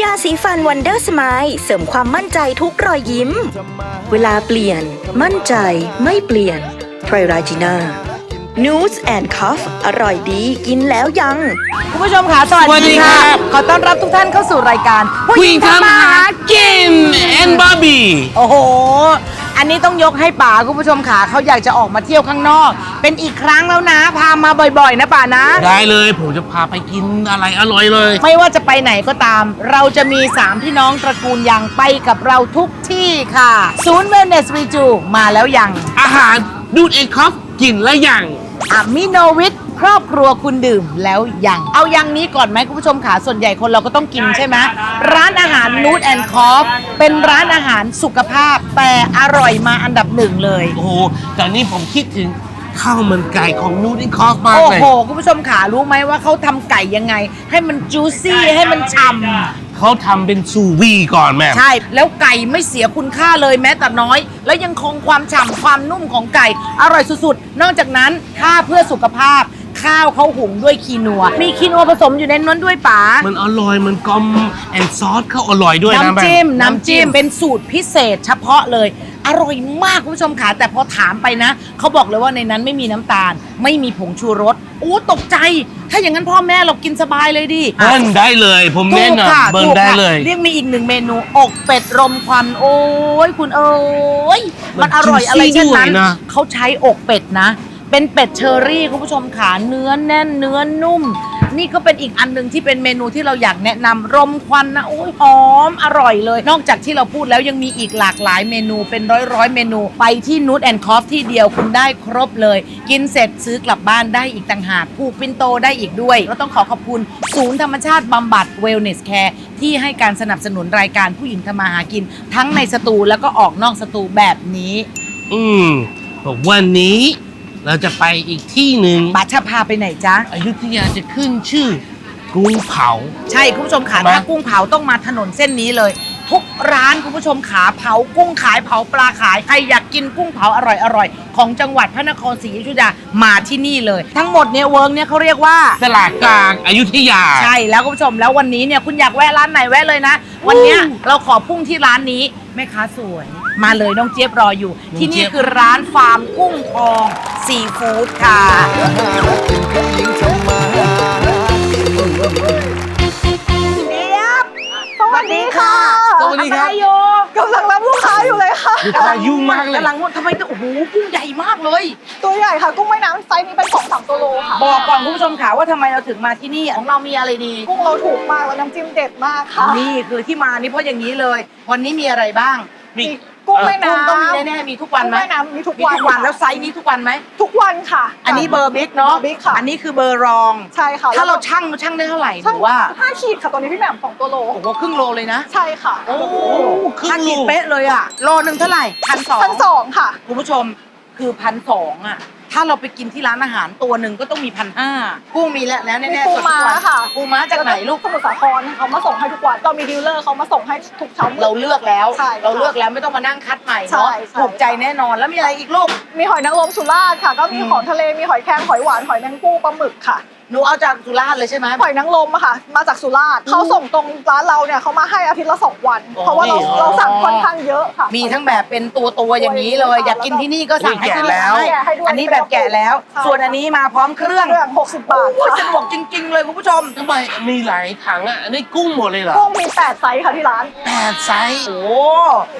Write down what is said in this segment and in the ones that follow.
ยาสีฟันวันเดอร์สไมล์เสริมความมั่นใจทุกรอยยิ้ม เวลาเปลี่ยน มั่นใจไม่เปลี่ยนไพรราจิน่า News and Cuff อร่อยดีกินแล้วยัง คุณผู้ชมค่ะสวัสสวัสดีดีครัค่ะบขอต้อนรับทุกท่านเข้าสู่รายการผู้หญิงทำมาหากินแอนบาร์บี้โอ้โห อันนี้ต้องยกให้ป๋าคุณผู้ชมค่ะเขาอยากจะออกมาเที่ยวข้างนอก เป็นอีกครั้งแล้วนะ พามาบ่อยๆ นะป๋านะ ได้เลยผมจะพาไปกินอะไรอร่อยเลย ไม่ว่าจะไปไหนก็ตาม เราจะมี 3 พี่น้องตระกูลยังไปกับเราทุกที่ค่ะ ศูนย์เวลเนสวีจูมาแล้วยังอาหารดูดเองครับกินและอย่างอะมิโนวิท ครอบครัวคุณดื่มแล้วยัง เอายังนี้ก่อนไหมคุณผู้ชมค่ะส่วนใหญ่คนเราก็ต้องกินใช่ไหมร้านอาหารนู d แอนด์คอฟเป็นร้านอาหารสุขภาพ แต่อร่อยมาอันดับหนึ่งเลย โอ้โหตอนนี้ผมคิดถึงข้าวมันไก่ของนูดอินคอฟมากโอ้เลยโห คุณผู้ชมขารู้ไหมว่าเขาทำไก่ยังไง ให้มันจูซี่ให้มันฉ่เขาทำเป็นซูวีก่อนแม่ำใช่ แล้วไก่ไม่เสียคุณค่าเลยแม้แต่น้อย แล้วยังคงความฉ่ำความนุ่มของไก่ อร่อยสุดๆ นอกจากนั้นถ้าเพื่อสุขภาพ ข้าวเขาหุงด้วยคีนัว มีคีนัวผสมอยู่ในนั้นด้วยป๋า มันอร่อยมันกลมแอนซอสเขาอร่อยด้วยนะน้ำจิ้มแน้ำจิ้ม เป็นสูตรพิเศษเฉพาะเลย อร่อยมากคุณผู้ชมขาแต่พอถามไปนะ เขาบอกเลยว่าในนั้นไม่มีน้ำตาล ไม่มีผงชูรสโอ้ตกใจ ถ้าอย่างนั้นพ่อแม่เรากินสบายเลยดิ เบิ้ลได้เลย ผมถูแนะกค่ะนำเบิ้ลถูกได้ค่ะเลยเรียกมีอีกหนึ่งเมนูอกเป็ดรมควันโอ้ยคุณเอ้ยมัมันนอร่อยอะไร juicy เช่นนั้นด้วยนะเขาใช้อกเป็ดนะ เป็นเป็ดเชอรี่คุณผู้ชมขาเนื้อแน่นเนื้อนุ่ม นี่ก็เป็นอีกอันหนึ่งที่เป็นเมนูที่เราอยากแนะนำรมควันนะโอ้ยหอมอร่อยเลย นอกจากที่เราพูดแล้วยังมีอีกหลากหลายเมนูเป็นร้อยร้อยๆเมนูไปที่นูตแอนด์คอฟที่เดียวคุณได้ครบเลย กินเสร็จซื้อกลับบ้านได้อีกต่างหากผูกปินโตได้อีกด้วยก็ต้องขอขอบคุณ ศูนย์ธรรมชาติบำบัด Wellness Care ที่ให้การสนับสนุนรายการผู้หญิงทำมาหากิน ทั้งในสตูแล้วก็ออกนอกสตูแบบนี้ อืมบอกวันนี้ เราจะไปอีกที่หนึ่งบัตชพาไปไหนจ๊ะ อยุธยาจะขึ้นชื่อกุ้งเผา ใช่คุณผู้ชมขาทำไมถ้ากุ้งเผาต้องมาถนนเส้นนี้เลย ทุกร้านคุณผู้ชมขาเผากุ้งขายเผาปลาขายใครอยากกินกุ้งเผาอร่อยอร่อยๆของจังหวัดพระนครศรีอยุธยามาที่นี่เลย ทั้งหมดเนี่ยเวิร์กเนี่ยเขาเรียกว่า ตลาดกลางอยุธยา ใช่แล้วคุณผู้ชมแล้ววันนี้เนี่ยคุณอยากแวะร้านไหนแวะเลยนะ วันเนี้ยเราขอพุ่งที่ร้านนี้แม่ค้าสวย มาเลยน้องเจี๊ยบรออยู่ น้องที่นี่เจี๊ยบ คือร้านฟาร์มกุ้งทอง ซีฟู้ดค่ะสวัสดีค่ะสวัสดีครับทำอะไอยู่กำลังรับลูกค้าอยู่เลยค่ะลูกค้ายุ่งมากเลยกำลังว่าทำไมตัวโอ้โหกุ้งใหญ่มากเลย ตัวใหญ่ค่ะกุ้งแม่น้ำไซส์นี้เป็นสองสามตัวโลค่ะบอกก่อนคุณผู้ชมค่ะว่าทำไมเราถึงมาที่นี่ของเรามีอะไรดีกุ้งเราถูกมากแล้วน้ำจิ้มเด็ดมากค่ะนี่คือที่มานี่เพราะอย่างนี้เลย วันนี้มีอะไรบ้างมีมี กุ้งแม่กุ้งน้ำ ต้องมีแน่ๆมีทุกวันกุ้งไหมแม่น้ำมีทุกมีวันทุกวันแล้วไซส์นี้ทุกวันไหม ทุกวันค่ะอันนี้เบอร์บิ๊กเนาะเบอร์บิ๊กค่ะอันนี้คือเบอร์รอง ใช่ค่ะถ้าเราแล้วก็ชั่งเราชั่งได้เท่าไหร่หช่างรือว่าห้าขีดค่ะตัวนี้พี่แหม่มสองตัวโล โอ้โหครึ่งโลเลยนะใช่ค่ะโอ้ครึ่งห้าโลขีดเป๊ะเลยอะ โลหนึ่งเท่าไหร่พันสองพันสองค่ะ คุณผู้ชมคือพันสองอะ ถ้าเราไปกินที่ร้านอาหารตัวหนึ่งก็ต้องมีพันห้ากุ้งมีแล้วแล้วมีแน่ๆปูสดทุกม้าวันค่ะปูม้าจากไหนลูก สมุทรสาครเขามาส่งให้ทุกวันเรามีดีลเลอร์เขามาส่งให้ทุกเช้ามืด เราเลือกแล้ว ใช่เราเลือกแล้วไม่ต้องมานั่งคัดใหม่ใช่เนาะใช่ ถูกใจแน่นอนแล้วมีอะไรอีกลูก มีหอยนางรมสุราษฎร์ค่ะ ก็มีอืม ของทะเลมีหอยแครงหอยหวานหอยแมงปูปลาหมึกค่ะ หนูเอาจากสุราษฎร์เลยใช่ไหม หอยนางรมอะค่ะ มาจากสุราษฎร์เขาส่งตรงร้านเราเนี่ยเขามาให้อาทิตย์ละสองวัน อ๋อ เพราะว่าเรานี่เหรอเราสั่งค่อนข้างเยอะค่ะ มีทั้งแบบเป็นตัวตัวๆอย่างนี้เลย อยากกินที่นี่ก็สั่งอุ้ยแกะแล้ว ให้แกะให้ด้วยอันนี้แบบแกะแล้ว ใช่ ส่วนอันนี้มาพร้อมเครื่องเครื่อง60บาทโอ้ยค่ะสะดวกจริง ๆ เลยคุณผู้ชม ทำไมมีหลายถังอะอันนี้กุ้งหมดเลยเหรอกุ้งมี8ไซส์ค่ะที่ร้าน แปดไซส์โอ้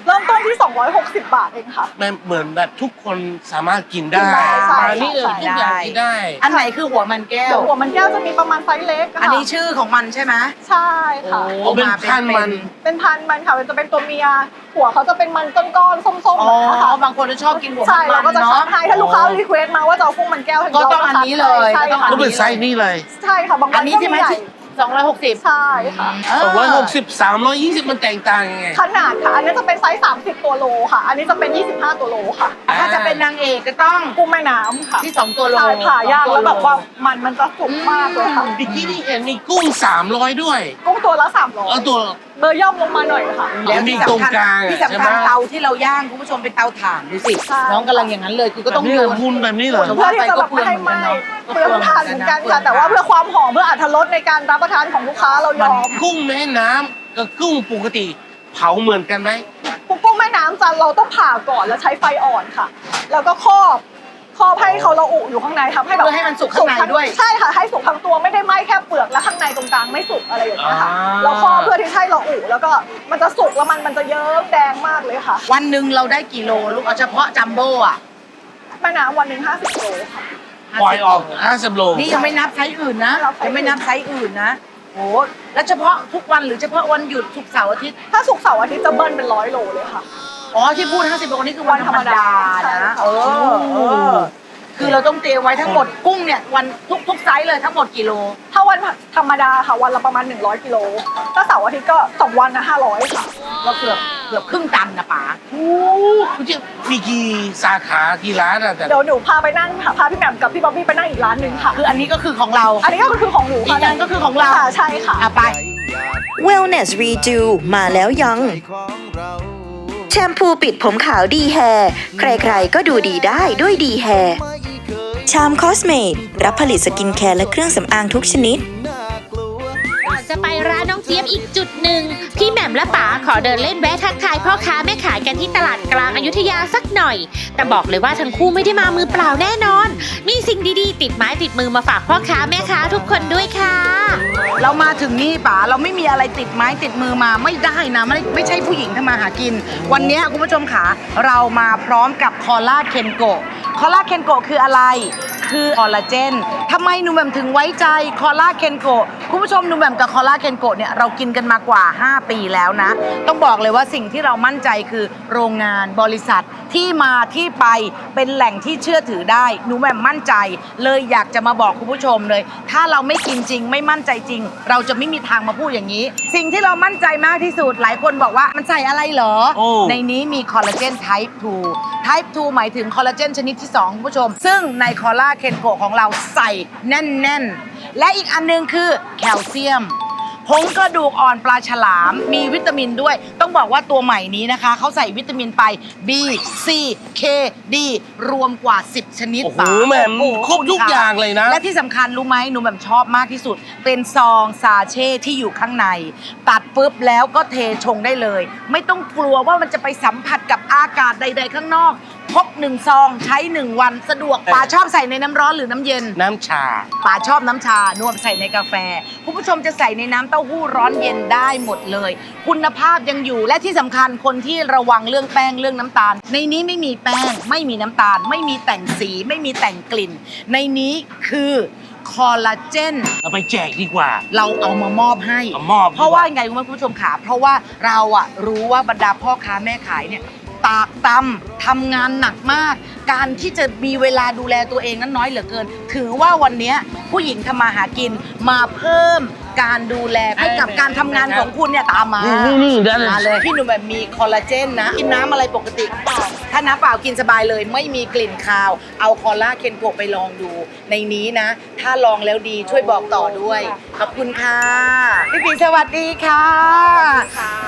เริ่มต้นที่ 260 บาทเองค่ะ มันเหมือนแบบทุกคนสามารถกินได้กินได้ใช่มานี่เลยใช่ทุกอย่างกินได้ อันไหนคือหัวมันแก้เดี๋วยวหัวมันแก้วจะมีประมาณไซส์เล็กค่ะอันนี้ชื่อของมันใช่ไหมใช่ค่ะ โอ้โอ้เป็นพันมัน เป็นพันธุ์มันค่ะมันจะเป็นตัวเมียหัวเขาจะเป็นมันก้อนๆส้มๆอ๋แบอบนี้ค่ะบางคนจะชอบกินหัวใช่มัเรานก็จะๆคัเนาะ ดให้ถ้าลูกค้ารีเควสต์มาว่าจะเอากุ้งมันแก้วก็ต้องอันนี้เลยใช่ก็ต้องอัค่ะก็เป็นไซส์นี้เลย ใช่ค่ะบางอัวันนนี้ก็ใช่ไหมใหญ่ที่ สองร้อยหกสิบใช่ค่ะ สองร้อยหกสิบสามร้อยยี่สิบมันแตกต่างยังไง ขนาดค่ะ อันนี้จะเป็นไซส์ 30 ตัวโลค่ะ อันนี้จะเป็น 25 ตัวโลค่ะ ถ้าจะเป็นนางเอกก็ต้องกุ้งแม่น้ำค่ะที่สองตัวโลใช่ผ่ายากสองแล้วโแบบว่ามันมันจะสุกมากเลยค่ะ บิกกี้นี่เห็นมีกุ้งสามร้อยด้วย กุ้งตัวละเอา300ตัวเบอร์ย่อมลงมาหน่อยค่ะ แล้วมีที่ตรงสำคัญกลางอะที่สำคัญใช่ไหม เตาที่เราย่างคุณผู้ชมเป็นเตาถ่านดูสิใช่ น้องกำลังอย่างนั้นเลยคือก็ต้องแบบนี้โยเหรอนมุนแบบนี้เหรอโอ้โเพื่อที่จะแบบไม่ให้ไหม้เปลืองถ่านเหมือนกันค่ะแต่ว่าเพื่อความหอมเพื่ออรรถรสในการรับประทานของลูกค้าเรายมันอมกุ้งแม่น้กับกุ้งปกติ เผาเหมือนกันไหม กุ้งกุ้งแม่น้ำจะเราต้องผ่าก่อนแล้วใช้ไฟอ่อนค่ะ แล้วก็ครอบ ครอบให้เขาระอุอยู่ข้างในทำให้แบบเพื่อให้มันสุกข้างในด้วย ใช่ค่ะให้สุกทั้งตัวไม่ได้ไหม้แค่เปลือกแล้วข้างในตรงกลางไม่สุกอะไรอย่างเงี้ยค่ะอ่าเราครอบเพื่อที่ให้ระอุแล้วก็มันจะสุกแล้วมันมันจะเยิ้มแดงมากเลยค่ะวันหนึ่งเราได้กี่โลลูกเอาเฉพาะจัมโบ้อะแม่น้ำวันหนึ่งห้าสิบโลค่ะ ปล่อยออก50โลนี่ยังไม่นับไซส์อื่นนะเราไซส์อื่น ยังไม่นับไซส์อื่นนะโอ้แล้วเฉพาะทุกวันหรือเฉพาะวันหยุดศุกร์เสาร์อาทิตย์ถ้าสุกร์เสาร์อาทิตย์จะเบิ้ลเป็นร้อยโลเลยค่ะ อ๋อที่พูด50โลนี่คือวันธรรมดาใช่นะค่ะ เออเออ คือเราต้องเตรียมไว้ทั้งหมดกุ้งเนี่ยวันทุกทุกไซส์เลยทั้งหมดกี่โล ถ้าวันธรรมดาค่ะวันละประมาณ 100กิโลถ้าเสาร์อาทิตย์ก็สองวันนะ500ค่ะก็เกือบเกือบครึ่งตันนะป๋าโอ้คุณเจ๊มีกี่สาขากี่ร้านอะแต่เดี๋ยวหนูพาไปนั่งค่ะพาพี่แหม่มกับพี่บ๊อบบี้ไปนั่งอีกร้านหนึ่งค่ะ คืออันนี้ก็คือของเรา อันนี้ก็คือของหนูอีค่ะกอันก็คือของเราค่ะใช่ค่ะ อะไป Wellness Redo มาแล้วยัง แชมพูปิดผมขาวดีแฮร์ใครๆก็ดูดีได้ด้วยดีแฮร์ชามคอสเมดรับผลิตสกินแคร์และเครื่องสำอางทุกชนิด จะไปร้านน้องเจี๊ยบอีกจุดหนึ่ง พี่แหม่มและป๋าขอเดินเล่นแวะทักทายพ่อค้าแม่ขายกันที่ตลาดกลางอายุทยาสักหน่อย แต่บอกเลยว่าทั้งคู่ไม่ได้มามือเปล่าแน่นอน มีสิ่งดีๆ ติดไม้ติดมือมาฝากพ่อค้าแม่ค้าทุกคนด้วยค่ะ เรามาถึงนี่ป๋าเราไม่มีอะไรติดไม้ติดมือมาไม่ได้นะไม่ไม่ใช่ผู้หญิงทำมาหากิน วันนี้คุณผู้ชมขาเรามาพร้อมกับคอลลาเคนโกคอลลาเคนโกคืออะไร คือคอลลาเจนทำไมหนูแหม่มถึงไว้ใจคอลลาเคนโกคุณผู้ชมหนูแหม่มกับคอลลาเคนโกเนี่ยเรากินกันมากว่า 5 ปีแล้วนะ ต้องบอกเลยว่าสิ่งที่เรามั่นใจคือโรงงานบริษัทที่มาที่ไปเป็นแหล่งที่เชื่อถือได้หนูแหม่มมั่นใจ เลยอยากจะมาบอกคุณผู้ชมเลย ถ้าเราไม่กินจริง ไม่มั่นใจจริง เราจะไม่มีทางมาพูดอย่างนี้ สิ่งที่เรามั่นใจมากที่สุดหลายคนบอกว่ามันใส่อะไรเหรอ โอ้ ในนี้มีคอลลาเจน type 2 type 2หมายถึงคอลลาเจนชนิดที่ 2 คุณผู้ชม ซึ่งในคอลลาเคนโกของเราใส่แน่น ๆ และอีกอันหนึงคือแคลเซียม ผงกระดูกอ่อนปลาฉลาม มีวิตามินด้วย ต้องบอกว่าตัวใหม่นี้นะคะ เขาใส่วิตามินไป B C K D รวมกว่า 10 ชนิดโอ้โหป๋าแหม่มโอ้โหครบทุกณะอย่างเลยนะ และที่สำคัญรู้ไหมหนูแบบชอบมากที่สุด เป็นซองซาเช่ที่อยู่ข้างใน ตัดปุ๊บแล้วก็เทชงได้เลย ไม่ต้องกลัวว่ามันจะไปสัมผัสกับอากาศใด ๆ ข้างนอก พกหนึ่งซองใช้หนึ่งวันสะดวกป๋าชอบใส่ในน้ำร้อนหรือน้ำเย็น น้ำชา ป๋าชอบน้ำชานวมใส่ในกาแฟ คุณผู้ชมจะใส่ในน้ำเต้าหู้ร้อนเย็นได้หมดเลย คุณภาพยังอยู่และที่สำคัญคนที่ระวังเรื่องแป้งเรื่องน้ำตาล ในนี้ไม่มีแป้ง ไม่มีน้ำตาล ไม่มีแต่งสีไม่มีแต่งกลิ่น ในนี้คือคอลลาเจน เอาไปแจกดีกว่า เราเอามามอบให้ เอามอบดีกว่า เพราะว่ายังไงคุณผู้ชมขาเพราะว่าเราอะรู้ว่าบรรดาพ่อค้าแม่ขายเนี่ย ตากตำทำงานหนักมาก การที่จะมีเวลาดูแลตัวเองนั้นน้อยเหลือเกิน ถือว่าวันนี้ผู้หญิงทำมาหากินมาเพิ่ม การดูแลให้กับการทำงานของคุณเนี่ยตามมานี่นี่ได้เลย มาเลยพี่หนุ่มแบบมีคอลลาเจนนะ กินน้ำอะไรปกติ ถ้าน้ำเปล่ากินสบายเลย ไม่มีกลิ่นคาว เอาคอลลาเคนโกไปลองดู ในนี้นะ ถ้าลองแล้วดีช่วยบอกต่อด้วย ขอบคุณค่ะ พี่ปีสวัสดีค่ะ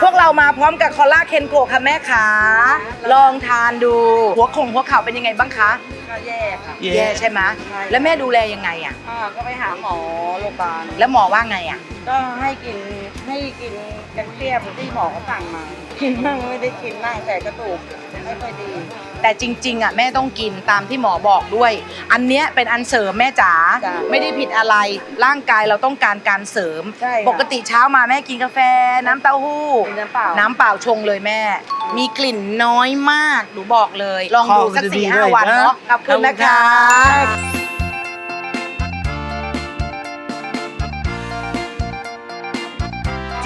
พวกเรามาพร้อมกับคอลลาเคนโกค่ะแม่ขาลองทานดู หัวคงหัวเข่าเป็นยังไงบ้างคะ ก็แย่ค่ะแย่แย่ใช่ไหมแล้วแม่ดูแลยังไงอะ อ่าก็ไปหาหมอโรงพยาบาลแล้วหมอว่าไงอะ ก็ให้กินให้กินกันเทียบที่หมอเขาสั่งมา กินบ้างไม่ได้กินบ้างแต่กระดูกไม่ค่อยดี แต่จริงๆอะแม่ต้องกินตามที่หมอบอกด้วย อันเนี้ยเป็นอันเสริมแม่จ๋าจ้ะไม่ได้ผิดอะไรร่างกายเราต้องการการเสริม ใช่ค่ะ ปกติเช้ามาแม่กินกาแฟ น้ำเต้าหู้ กินน้ำเปล่า น้ำเปล่าชงเลยแม่ มีกลิ่นน้อยมากหนูบอกเลย ลองดูสักขอบคุณสี่ดีห้าด้วยวันนะ เนาะขอบคุณนะขอบคุณครัคะ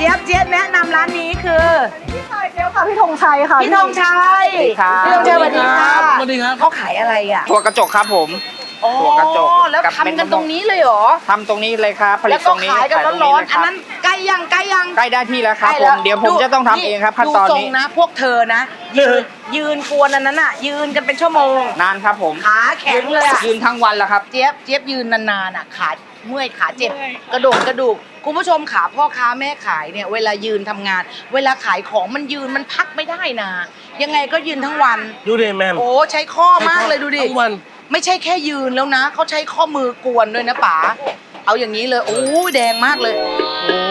จี๊ยบเจี๊ยบแนะนำร้านนี้คือพี่ชายเจ้าค่ะพี่ธงชัยค่ะพี่ธงชัยสวัสดีครับพี่ธงชัยสวัสดีค่ะสวัสดีครับเขาขายอะไรอะถั่วกระจกครับผมอ๋อถั่วกระจกแล้วกับทำเม็ดกันมะม่วงตรงนี้เลยเหรอทำตรงนี้เลยครับผลิแล้ตวตก็รงนี้ขายกันตรงร้อนๆเลยอันครับนั้นใกล้ยังใกล้ยังใกล้ได้ที่แล้วครับใกล้ผแล้มเดี๋ยวผมจะต้องทำเองครับขั้นตอนดูทรงนี้นะ พวกเธอนะยืนยืนกวนอันนั้นอะ ยืนกันเป็นชั่วโมงนานครับผมขาแข็งเลยอะยืนทั้งวันแล้วครับเจี๊ยบเจี๊ยบยืนนานๆอะขา เมื่อยขาเจ็บ กระโดกกระดูกคุณผู้ชมขาพ่อค้าแม่ขายเนี่ยเวลายืนทำงาน เวลาขายของมันยืนมันพักไม่ได้นะ ยังไงก็ยืนทั้งวัน ดูดิแม่มโอ้ใช้ข้อมากเลยดูดิทั้งวันไม่ใช่แค่ยืนแล้วนะเขาใช้ข้อมือกวนด้วยนะป๋าเอาอย่างนี้เลยโอ้ยแดงมากเลย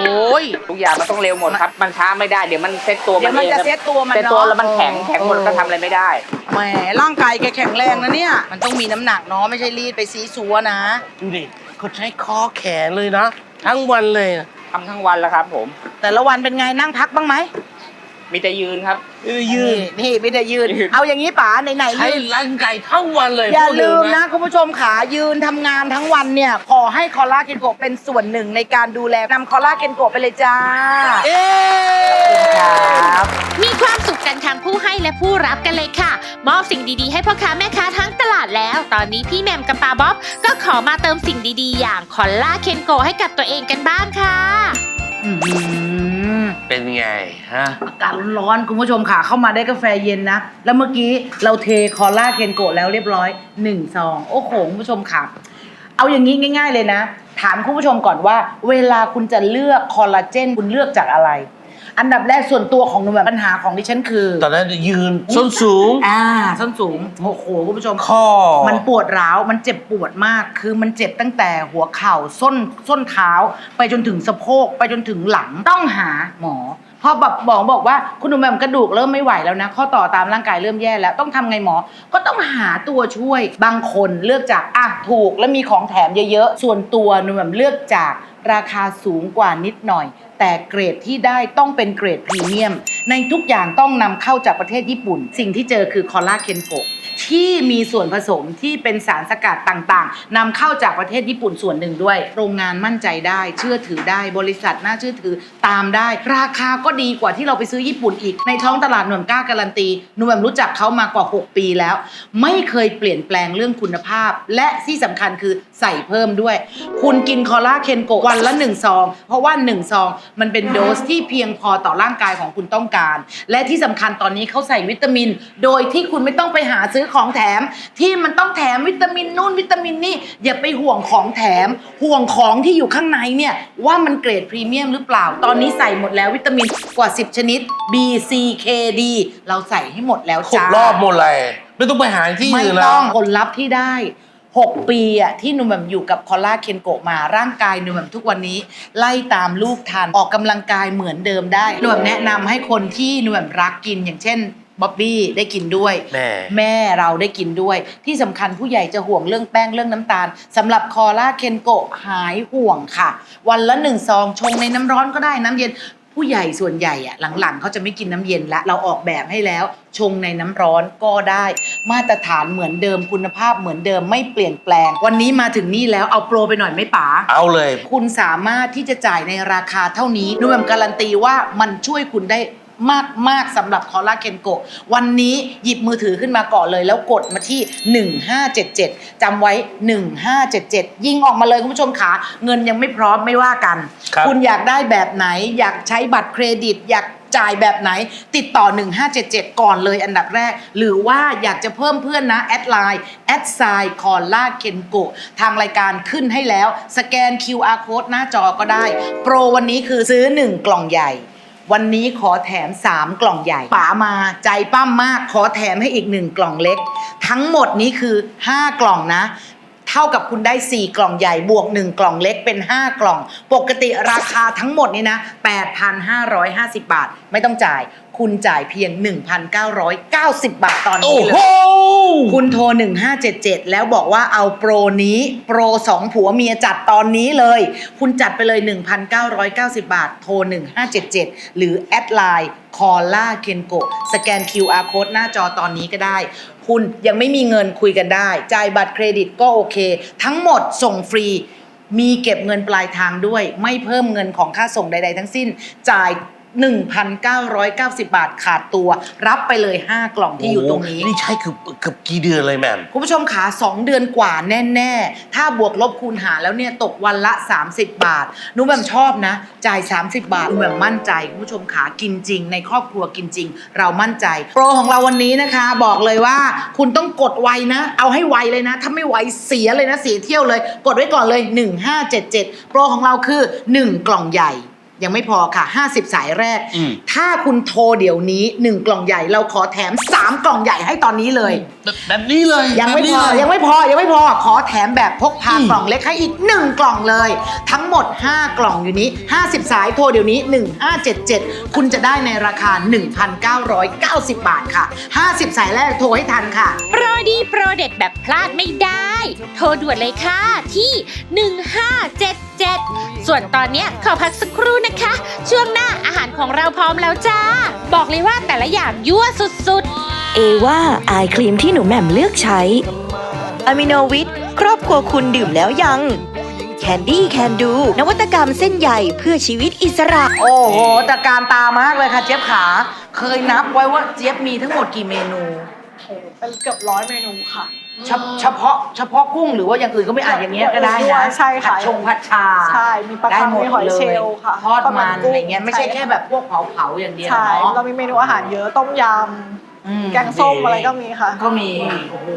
โอ้ยทุกอย่างมันต้องเร็วหมดครับ มันช้าไม่ได้เดี๋ยวมันเซ็ตตัวเดี๋ยวมันองจะครับเซ็ตตัวมันเซ็ตตัวเนอะแล้วมันแข็งแข็งหมดเออก็ทำอะไรไม่ได้แหมร่างกายแกแข็งแรงนะเนี่ย มันต้องมีน้ำหนักเนาะไม่ใช่รีดไปซีซัวนะดูดิ เขาใช้คอแขนเลยนะ ทั้งวันเลยนะทำทั้งวันแล้วครับ ผม แต่ละวันเป็นไงนั่งพักบ้างไหมมีแต่ยืนครับ ยืน นี่นี่ไม่ได้ยืน ยืน เอาอย่างนี้ป๋าไหนๆใช้ยืนร่างกายทั้งวันเลยอย่าพูดถึลืงมนะคุณผู้ชมขายืนทำงานทั้งวันเนี่ยขอให้คอลลาเคนโกะเป็นส่วนหนึ่งในการดูแลนำคอลลาเคนโกะไปเลยจ้า เอ๊ะ ครับ มีความสุข กันทั้งผู้ให้และผู้รับกันเลยค่ะ มอบสิ่งดีๆ ให้พ่อค้าแม่ค้าทั้งตลาดแล้ว ตอนนี้พี่แหม่มกับปาบ๊อบ ก็ขอมาเติมสิ่งดีๆ อย่างคอลลาเคนโกให้กับตัวเองกันบ้างค่ะ อื้อหือเป็นไงฮะ อากาศร้อนๆคุณผู้ชมค่ะ เข้ามาได้กาแฟเย็นนะ แล้วเมื่อกี้เราเทคอลลาเคนโกะแล้วเรียบร้อยหนึ่งซองโอ้โหคุณผู้ชมค่ะ เอาอย่างนี้ง่าย ๆเลยนะ ถามคุณผู้ชมก่อนว่า เวลาคุณจะเลือกคอลลาเจนคุณเลือกจากอะไร อันดับแรกส่วนตัวของหนูแบบปัญหาของดิฉันคือตอนนั้นยืนส้นสูง อ่าส้นสูงโอ้โหคุณผู้ชมข้อมันปวดร้าวมันเจ็บปวดมาก คือมันเจ็บตั้งแต่หัวเข่าส้นส้นเท้า ไปจนถึงสะโพกไปจนถึงหลังต้องหาหมอพอแบบบอกบอกว่าคุณหนุ่มแหม่มกระดูกเริ่มไม่ไหวแล้วนะ ข้อต่อตามร่างกายเริ่มแย่แล้วต้องทำไงหมอ ก็ต้องหาตัวช่วยบางคนเลือกจากอะถูกแล้วมีของแถมเยอะๆ ส่วนตัวหนุ่มแหม่มเลือกจาก ราคาสูงกว่านิดหน่อย แต่เกรดที่ได้ต้องเป็นเกรดพรีเมียม ในทุกอย่างต้องนำเข้าจากประเทศญี่ปุ่น สิ่งที่เจอคือคอลลาเคนโกที่มีส่วนผสมที่เป็นสารสกัดต่างๆนำเข้าจากประเทศญี่ปุ่นส่วนหนึ่งด้วย โรงงานมั่นใจได้ เชื่อถือได้บริษัทน่าเชื่อถือตามได้ ราคาก็ดีกว่าที่เราไปซื้อญี่ปุ่นอีก ในท้องตลาดนวนกล้าการันตีนุ่มรู้จักเขามากว่า 6 ปีแล้ว ไม่เคยเปลี่ยนแปลงเรื่องคุณภาพ และที่สำคัญคือใส่เพิ่มด้วย คุณกินคอลลาเคนโกวันละ1ซอง เพราะว่า1ซองมันเป็นโดสที่เพียงพอต่อร่างกายของคุณต้องการ และที่สำคัญตอนนี้เขาใส่วิตามิน โดยที่คุณไม่ต้องไปหาซื้อของแถม ที่มันต้องแถมวิตามินนู่นวิตามินนี่อย่าไปห่วงของแถม ห่วงของที่อยู่ข้างในเนี่ยว่ามันเกรดพรีเมียมหรือเปล่า ตอนนี้ใส่หมดแล้ววิตามินกว่า 10 ชนิด B C K D เราใส่ให้หมดแล้วครบจ้ารอบหมดเลยไม่ต้องไปหาที่ไม่อื่นแล้ต้ว องผลลัพธ์ที่ได้ 6 ปีอะที่หนุ่มแบบอยู่กับคอลลาเคนโกะมาร่างกายหนุ่มแบบทุกวันนี้ ไล่ตามลูกทันออกกำลังกายเหมือนเดิมได้หนุ่มแบบแนะนำให้คนที่หนุ่มแบบรักกินอย่างเช่นบ๊อบบี้ได้กินด้วย แม่แม่เราได้กินด้วย ที่สำคัญผู้ใหญ่จะห่วงเรื่องแป้งเรื่องน้ำตาลสำหรับคอล่าเคนโกะหายห่วงค่ะ วันละหนึ่งซองชงในน้ำร้อนก็ได้น้ำเย็น ผู้ใหญ่ส่วนใหญ่อะหลังๆเขาจะไม่กินน้ำเย็นละเราออกแบบให้แล้ว ชงในน้ำร้อนก็ได้ มาตรฐานเหมือนเดิมคุณภาพเหมือนเดิมไม่เปลี่ยนแปลง วันนี้มาถึงนี่แล้วเอาโปรไปหน่อยไหมป๋า เอาเลย คุณสามารถที่จะจ่ายในราคาเท่านี้นุ่มการันตีว่ามันช่วยคุณได้ มากมากๆสำหรับคอลลาเคนโกวันนี้หยิบมือถือขึ้นมาก่อนเลย แล้วกดมาที่ 1577จำไว้ 1577 ยิงออกมาเลยคุณผู้ชมขาเงินยังไม่พร้อมไม่ว่ากันครับ ณอยากได้แบบไหน อยากใช้บัตรเครดิต อยากจ่ายแบบไหน ติดต่อ 1577 ก่อนเลยอันดับแรก หรือว่าอยากจะเพิ่มเพื่อนนะ แอดไลน์แอดไซน์คอลลาเคนโกทางรายการขึ้นให้แล้ว สแกน QR code หน้าจอก็ได้ โปรวันนี้คือซื้อ 1 กล่องใหญ่ วันนี้ขอแถม 3 กล่องใหญ่ป๋ามาใจปั้มมากขอแถมให้อีก 1 กล่องเล็ก ทั้งหมดนี้คือ 5 กล่องนะ เท่ากับคุณได้ 4 กล่องใหญ่บวก 1 กล่องเล็กเป็น 5 กล่อง ปกติราคาทั้งหมดนี่นะ 8,550 บาทไม่ต้องจ่าย คุณจ่ายเพียง 1,990 บาทตอนโอ้นี้เลโห ย คุณโทร 1577 แล้วบอกว่าเอาโปรนี้ โปร2ผัวเมียจัดตอนนี้เลย คุณจัดไปเลย 1,990 บาท โทร 1577 หรือแอดไลน์คอล่าเคนโกสแกน QR code หน้าจอตอนนี้ก็ได้ คุณยังไม่มีเงินคุยกันได้ จ่ายบัตรเครดิตก็โอเค ทั้งหมดส่งฟรี มีเก็บเงินปลายทางด้วย ไม่เพิ่มเงินของค่าส่งใด ๆ ทั้งสิ้น จ่าย 1,990 บาทขาดตัว รับไปเลย 5 กล่องที่อยู่ตรงนี้ นี่ใช้เกือบเกือบกี่เดือนเลยแม่มคุณผู้ชมขา2 เดือนกว่าแน่ ๆ ถ้าบวกลบคูณหารแล้วเนี่ยตกวันละ 30 บาทหนุแบบชอบนะ จ่าย 30 บาทหนุแบบมั่นใจ คุณผู้ชมขากินจริง ในครอบครัวกินจริง เรามั่นใจ โปรของเราวันนี้นะคะ บอกเลยว่าคุณต้องกดไวนะ เอาให้ไวเลยนะ ถ้าไม่ไวเสียเลยนะเสียเที่ยวเลย กดไว้ก่อนเลย 1577 โปรของเราคือ 1 กล่องใหญ่ ยังไม่พอค่ะ 50 สายแรกอืมถ้าคุณโทรเดี๋ยวนี้ 1 กล่องใหญ่เราขอแถม 3 กล่องใหญ่ให้ตอนนี้เลย แบบแบบนี้เลยยังไม่แบบนี้พอเล ยังไม่พอ ยังไม่พอ ขอแถมแบบพกพากล่องเล็กให้อีก 1 กล่องเลย ทั้งหมด 5 กล่องอยู่นี้ 50 สายโทรเดี๋ยวนี้ 1577 คุณจะได้ในราคา 1,990 บาทค่ะ 50 สายแรกโทรให้ทันค่ะ โปรดีโปรเด็ดแบบพลาดไม่ได้ โทรด่วนเลยค่ะที่ 1577 ส่วนตอนเนี้ยขอพักสักครู่นะคะ ช่วงหน้าอาหารของเราพร้อมแล้วจ้า บอกเลยว่าแต่ละอย่างยั่วสุดๆ เอว่าอายครีมที่หนูแหม่มเลือกใช้อะมิโนวิทครอบครัวคุณดื่มแล้วยังแคนดี้แคนดูนวัตกรรมเส้นใหญ่เพื่อชีวิตอิสระ โอ้โหตะการตามากเลยค่ะเจี๊ยบขา เคยนับไว้ว่าเจี๊ยบมีทั้งหมดกี่เมนูโอ้โหเป็นเกือบร้อยเมนูค่ะ เฉเฉพาะเฉพาะกุ้งหรือว่าอย่างอื่นก็ไม่อาจอย่างเงี้ยก็ได้ด้วนะยใช่ค่ะผัดชงผัดชาใช่มีปลาได้คังหมดมีหอยเลเชลล์ค่ะทอดมันกุ้อะไรเงี้ยไม่ใช่ค่ะแค่แบบพวกเผาเผาๆอย่างเดียวใช่เนาะเรามีเมนูอาหารเยอะต้มย อืมำแกงส้มอะไรก็มีค่ะ ก็มีโอ้โห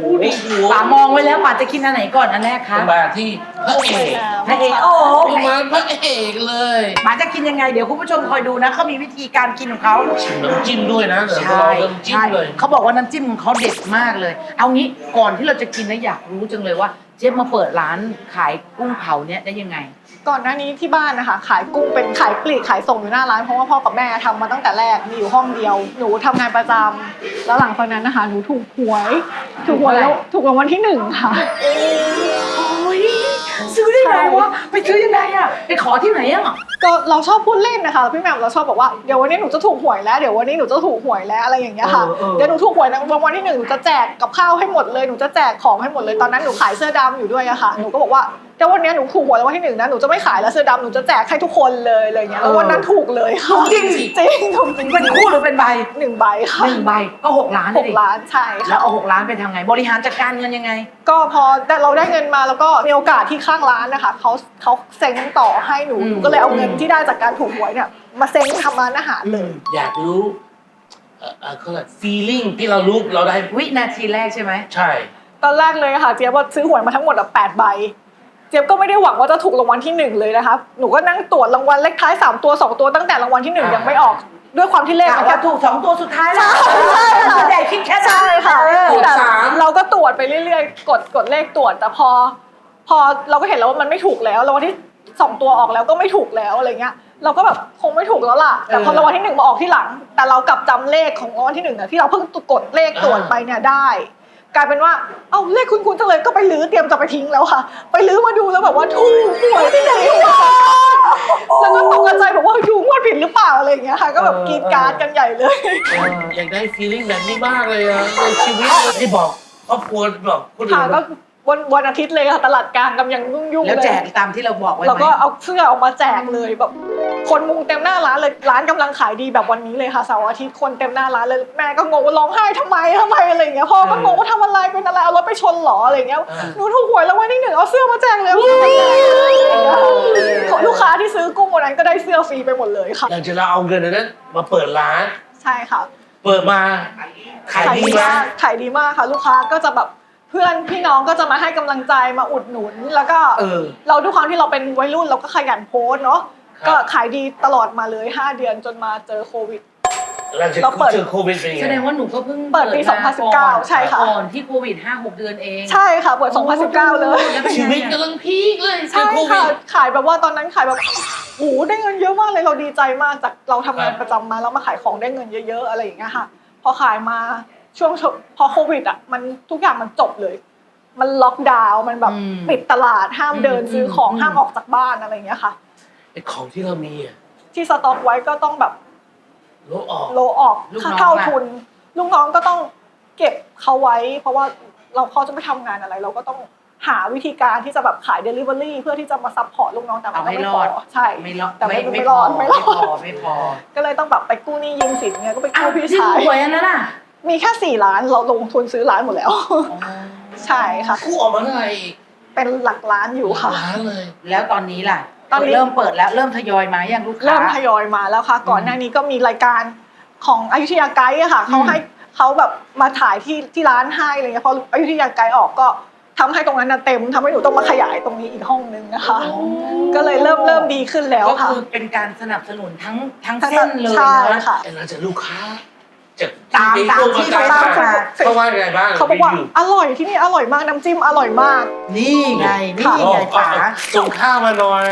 ป๋ามองไว้แล้วป๋าจะกินอันไหนก่อนอันแรกคะมาที่พระเอกพระเอกโอ้โหมาพระเอกเลยป๋าจะกินยังไงเดี๋ยวคุณผู้ชมคอยดูนะเขามีวิธีการกินของเขาชิมน้ำจิ้มด้วยนะเดี๋ยวใช่เราน้ำจิ้มใช่เลยเขาบอกว่าน้ำจิ้มของเขาเด็ดมากเลย เอางี้ก่อนที่เราจะกินนะอยากรู้จังเลยว่า เจ๊มาเปิดร้านขายกุ้งเผาเนี่ยได้ยังไง ก่อนหน้านี้ที่บ้านนะคะ ขายกุ้งเป็นขายปลีกขายส่งอยู่หน้าร้านเพราะว่าพ่อกับแม่ทำมาตั้งแต่แรกมีอยู่ห้องเดียว หนูทำงานประจำแล้วหลังจากนั้นนะคะ หนูถูกหวย ถูกหวยแล้วถูกรางวัลที่หนึ่งค่ะ โอ้ยซื้อได้ไงวะไปซื้อยังไงอะไปขอที่ไหนอะก็เราชอบพูดเล่นนะคะพี่แหม่มเราชอบบอกว่าเดี๋ยววันนี้หนูจะถูกหวยแล้วเดี๋ยววันนี้หนูจะถูกหวยแล้วอะไรอย่างเงี้ยค่ะเออเออเดี๋ยวหนูถูกหวยรางวัลที่หนึ่งหนูจะแจกกับข้าวให้หมดเลยหนูจะแจกของให้หมดเลยตอนนั้นหนูขายเสื้อดำอยู่ด้วยอะค่ะหนูก็บอกว่าเดี๋ยววันนี้หนูถูกหวยรางวัลที่หนึ่งนะหนูจะไม่ขายแล้วเสื้อดำหนูจะแจกให้ทุกคนเลยอะไรอย่างเงี้ยแล้ววันนั้นถูกเลยค่ะจริงจริงถูกจริงเป็นคู่หรือเป็นใบหนึ่งใบค่ะหนึ่งใบก็หกล้านหเลยกดิล้านใช่แล้ค่ะวเอาหกล้านไปทำไง บริหารจัดการเงินยังไง ก็พอได้เราได้เงินมาแล้วก็มีโอกาสที่ข้างร้านนะคะเขาเขาเซ็งต่อให้หนูอืมหนูก็เลยเอาเงินที่ได้จากการถูกหวยเนี่ยมาเซ็งทำร้านอาหารเลยอยากรู้เอ่อเอ่อเขาเรียก feeling ที่เรารู้เราได้วินาทีแรกใช่ไหมใช่ ตอนแรกเลยค่ะเจี๊ยบว่าซื้อหวยมาทั้งหมดอะแปดใบเจี๊ยบก็ไม่ได้หวังว่าจะถูกรางวัลที่หนึ่งเลยนะคะหนูก็นั่งตรวจรางวัลเลขท้ายสามตัวสองตัวตั้งแต่รางวัลที่หนึ่งยังไม่ออก ด้วยความที่เลขกะมันว่าแค่ถูกสองตัวสุดท้ายแล้วใช่ค่ะส่วนใหญ่คิดแค่นั้นใช่ค่ะเออแต่เราก็ตรวจไปเรื่อยๆ กดกดเลขตรวจแต่พอ พอเราก็เห็นแล้วว่ามันไม่ถูกแล้วรางวัลที่สองตัวออกแล้วก็ไม่ถูกแล้วอะไรเงี้ย เราก็แบบคงไม่ถูกแล้วล่ะ แต่พอรางวัลที่หนึ่งมาออกที่หลัง แต่เรากลับจำเลขของรางวัลที่หนึ่งอะที่เราเพิ่งกดเลขตรวจไปเนี่ยได้ กลายเป็นว่า เอ้าเลขคุณคุณจังเลยก็ไปลื้อเตรียมจะไปทิ้งแล้วค่ะ ไปลื้อมาดูแล้วแบบว่าถูกหวยที่ไหนวะแล้วก็ตกใจแบบว่าอยู่งวดผิดหรือเปล่าอะไรอย่างเงี้ยค่ะ ก็แบบกรีดกราร์ดกันใหญ่เลย เอออยากได้ feeling แบบนี้มากเลยอะในชีวิตที่บอกครอบครัวบอกคนอื่ค่ะนก็ วันวันอาทิตย์เลยค่ะตลาดกลางกำยังยุ่งๆแล้วเลยแจกตามที่เราบอกไว้ไหมเราก็เอาเสื้อออกมาแจกเลยแบบ คนมุงเต็มหน้าร้านเลยร้านกำลังขายดีแบบวันนี้เลยค่ะเสาร์อาทิตย์คนเต็มหน้าร้านเลยแม่ก็งงว่าร้องไห้ทำไมทำไมอะไรอย่างเงี้ยพ่อก็งงว่าทำอะไรเป็นอะไรเอารถไปชนเหรออะไรอย่างเงี้ยหนูถูกหวยแล้ววันที่หนึ่งเอาเสื้อมาแจกเลยเอาเสื้อมาแจกเลยอะไรอย่างเงี้ยค่ะลูกค้าที่ซื้อกุ้งวันนั้นก็ได้เสื้อฟรีไปหมดเลยค่ะอยากจะเราเอาเงินอันนั้นมาเปิดร้าน ใช่ค่ะ เปิดมาขายดีไหมมากขายดีมากค่ะ ลูกค้าก็จะแบบเพื่อนพี่น้องก็จะมาให้กำลังใจมาอุดหนุน แล้วก็เออเราด้วยความที่เราเป็นวัยรุ่นเราก็ขยันโพสต์เนาะครับก็ขายดีตลอดมาเลย 5 เดือนจนมาเจอโควิดหลังจากเราเปิดเจอโควิดเป็นยังแสไงดงว่าหนูก็เพิ่งเปิดปีมาก่อน2019 ใช่ค่ะก่อนที่โควิด 5-6 เดือนเอง ใช่ค่ะ เปิด 2019 เลยแล้วเป็นไงชีวิตกำลังพีคเลยเจใช่อโควิค่ะดขายแบบว่าตอนนั้นขายแบบโอ้โหได้เงินเยอะมากเลยเราดีใจมากจากเราทำงานครับประจำมาแล้วมาขายของได้เงินเยอะ ๆ อะไรอย่างเงี้ยค่ะ พอขายมา ช่วงพอโควิดอะมันทุกอย่างมันจบเลย มันล็อกดาวน์มันแบบอืมปิดตลาดห้ามเดินอืมซื้อของอืมห้ามออกจากบ้านอะไรอย่างเงี้ยค่ะไอ้ของที่เรามีอะที่สต็อกไว้ก็ต้องแบบโลออกโลออกลูกน้ค่าองเท่าล่ะทุนลูกน้องก็ต้องเก็บเขาไว้ เพราะว่าเราเขาจะไม่ทำงานอะไร เราก็ต้องหาวิธีการที่จะแบบขาย Delivery เพื่อที่จะมาซัพพอร์ตลูกน้องแต่มันเอาก็ให้ไม่รพออดใช่ไม่รอดแต่ไม่ไม่ไม่รอดไม่รอดไม่พอไม่พอ ก็เลยต้องแบบไปกู้หนี้ยืมสินเนี่ยก็ไปอ้ากู้วพี่ที่ชายหวยอันนั้นน่ะ มีแค่สี่ล้านเราลงทุนซื้อร้านหมดแล้ว ใช่ค่ะกู้ออกมาเท่าไหร่อีกเป็นหลักล้านอยู่ค่ะ ล้านเลย แล้วตอนนี้ล่ะตอนนี้ เริ่มเปิดแล้วเริ่มทยอยมายังลูกค้า เริ่มทยอยมาแล้วค่ะ ก่อนหน้านี้ก็มีรายการของอยุธยาไกด์อะค่ะเขาให้เขาแบบมาถ่ายที่ที่ร้านให้อะไรเงี้ยพออยุธยาไกด์ออกก็ทำให้ตรงนั้นน่ะเต็มทำให้หนูต้องมาขยายตรงนี้อีกห้องนึงนะคะก็เลยเริ่มเริ่มดีขึ้นแล้วก็ค่ะ คือเป็นการสนับสนุนทั้งทั้งทั้งเส้นเลยใช่นะค่ะแต่เราจะลูกค้า จะตามตามที่เขาเขาตั้งมาเขาว่าไงบ้างเขาบอกว่ารีวิวอร่อยที่นี่อร่อยมากน้ำจิ้มอร่อยมาก นี่ไงนี่ค่ะไงป๋าส่งข้าวมาหน่อย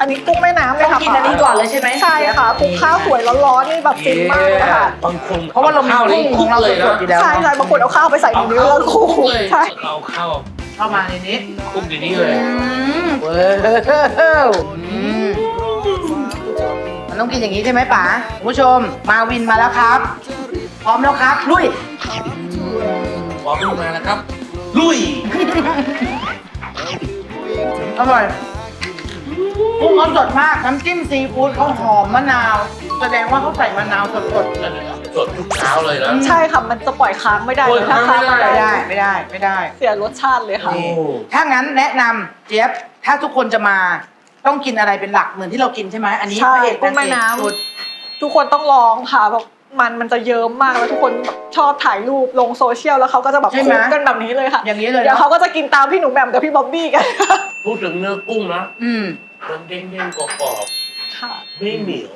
อันนี้กุ้งแม่น้ำเลยต้องค่ะกินอันนี้ก่อนเลยใช่ไหมใช่ค่ะคลุกข้าวสวยร้อนๆนี่แบบฟินมากเลยค่ะบางคนเพราะว่าเรามีข้าวกุ้งของเราเลยสนะดๆอยู่แล้วใช่ใช่บางคนเอาข้าวไปใส่ในนี้แล้วคลุกเลยใช่เอาข้าวเข้ามาในนี้คลุกอย่างนี้เลยเว้าวอืมมัน ต้องกินอย่างนี้ใช่ไหมป๋าคุณผู้ชม มาวินมาแล้วครับ พร้อมแล้วครับลุยพร้อมลงมาแล้วครับ ลุย อร่อยกุ้งเขาสดมากน้ำจิ้มซีฟู้ดเขาหอมมะนาว แสดงว่าเขาใส่มะนาวสดสดทุกเช้าเลยนะ ใช่ค่ะ มันจะปล่อยค้างไม่ได้เลยถ้าปล่ค้าองยค้างไม่ไม่ได้ๆไม่ได้ไม่ได้ไม่ได้ เสียรสชาติเลยค่ะ นี่ถ้างั้นแนะนำเจี๊ยบถ้าทุกคนจะมา ต้องกินอะไรเป็นหลักเหมือนที่เรากินใช่ไหมอันนี้ใช่พระเอกกุ้งแม่น้ำางเอกสุดทุกคนต้องลองค่ะแบบมันมันจะเยิ้มมากแล้วทุกคนแบบชอบถ่ายรูปลงโซเชียลแล้วเขาก็จะแบบใช่ไหมคุกกันแบบนี้เลยค่ะอย่างนี้เลยเดี๋ยวเนาะเขาก็จะกินตามพี่หนูแหม่มกับพี่บ๊อบบี้กันพูดถึงเนื้อกุ้งนะอืม มันเด้งๆกรอบค่ะ ๆไม่เหนียว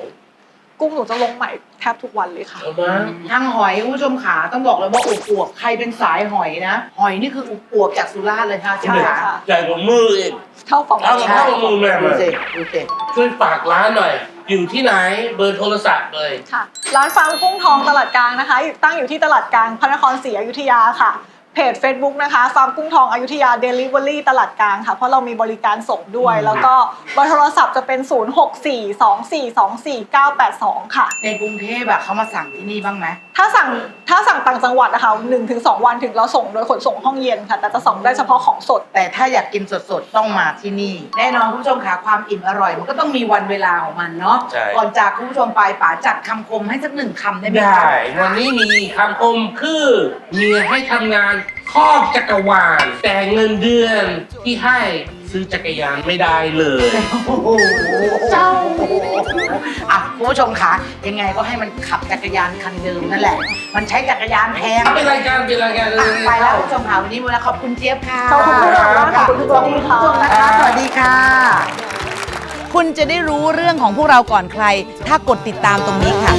กุ้งหนูจะลงใหม่แทบทุกวันเลยค่ะ เอามาทางหอยคุณผู้ชมขาต้องบอกเลยว่าอวบๆใครเป็นสายหอยนะ หอยนี่คืออวบๆจากสุราษฎร์เลยค่ะใช่ไหมค่ะ ใหญ่กว่ามือเองเท่าฝั่งเท่ากับใช่ เท่ามือแม่ดูเลยสิดูสิ ช่วยฝากร้านหน่อย อยู่ที่ไหนเบอร์โทรศัพท์เลย ค่ะ ร้านฟาร์มกุ้งทองตลาดกลางนะคะอยู่ตั้งอยู่ที่ตลาดกลางพระนครศรีอยุธยาค่ะเพ จ Facebook นะคะฟาร์มกุ้งทองอยุธยา Delivery ตลาดกลางค่ะ เพราะเรามีบริการส่งด้วย แล้วก็เบอร์โทรศัพท์จะเป็น 0642424982 ค่ะ ในกรุงเทพอะเขามาสั่งที่นี่บ้างไหมถ้าสั่งถ้าสั่งต่างจังหวัดนะคะ1-2ถึงวันถึงเราส่งโดยขนส่งห้องเย็นค่ะ แต่จะส่งได้เฉพาะของสด แต่ถ้าอยากกินสดๆ ต้องมาที่นี่ แน่นอนคุณผู้ชมค่ะความอิ่มอร่อย มันก็ต้องมีวันเวลาของมันเนาะใช่ ก่อนจากคุณผู้ชมไปป๋าจัดคำคมให้สักหนึ่งคำได้ไหมได้คะวันนี้มีคำคมคือเมียให้ทำงานครอบจักรวาลแต่เงินเดือนที่ให้ซื้อจักรยานไม่ได้เลยโอ้โหเจ้าอะคุณผู้ชมค่ะยังไงก็ให้มันขับจักรยานคันเดิมนั่นแหละ มันใช้จักรยานแพงเป็นรายการเป็นรายการเลยไปแล้วคุณผู้ชมค่ะวันนี้หมดแล้วขอบคุณเจี๊ยบค่ะขอบคุณพี่หน่อยมากขอบคุณพี่ขอบคุณบทุอกคนนะคะสวัสดีค่ะ คุณจะได้รู้เรื่องของพวกเราก่อนใคร ถ้ากดติดตามตรงนี้ค่ะ